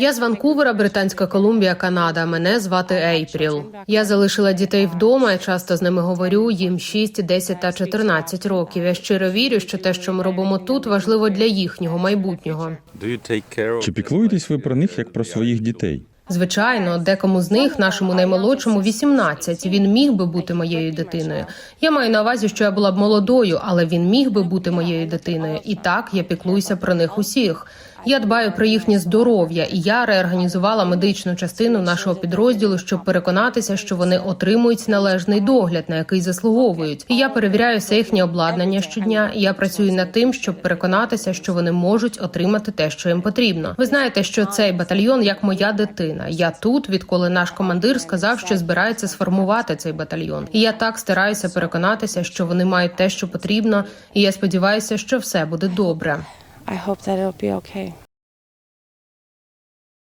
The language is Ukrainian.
Я з Ванкувера, Британська Колумбія, Канада. Мене звати Ейпріл. Я залишила дітей вдома. і часто з ними говорю. Їм 6, 10 та 14 років. Я щиро вірю, що те, що ми робимо тут, важливо для їхнього майбутнього. Чи піклуєтесь ви про них як про своїх дітей? Звичайно, декому з них, нашому наймолодшому, 18, Він міг би бути моєю дитиною. Я маю на увазі, що я була б молодою, але він міг би бути моєю дитиною. І так я піклуюся про них усіх. Я дбаю про їхнє здоров'я, і я реорганізувала медичну частину нашого підрозділу, щоб переконатися, що вони отримують належний догляд, на який заслуговують. І я перевіряю все їхнє обладнання щодня. І я працюю над тим, щоб переконатися, що вони можуть отримати те, що їм потрібно. Ви знаєте, що цей батальйон як моя дитина. Я тут, відколи наш командир сказав, що збирається сформувати цей батальйон. І я так стараюся переконатися, що вони мають те, що потрібно. І я сподіваюся, що все буде добре. I hope that it'll be okay.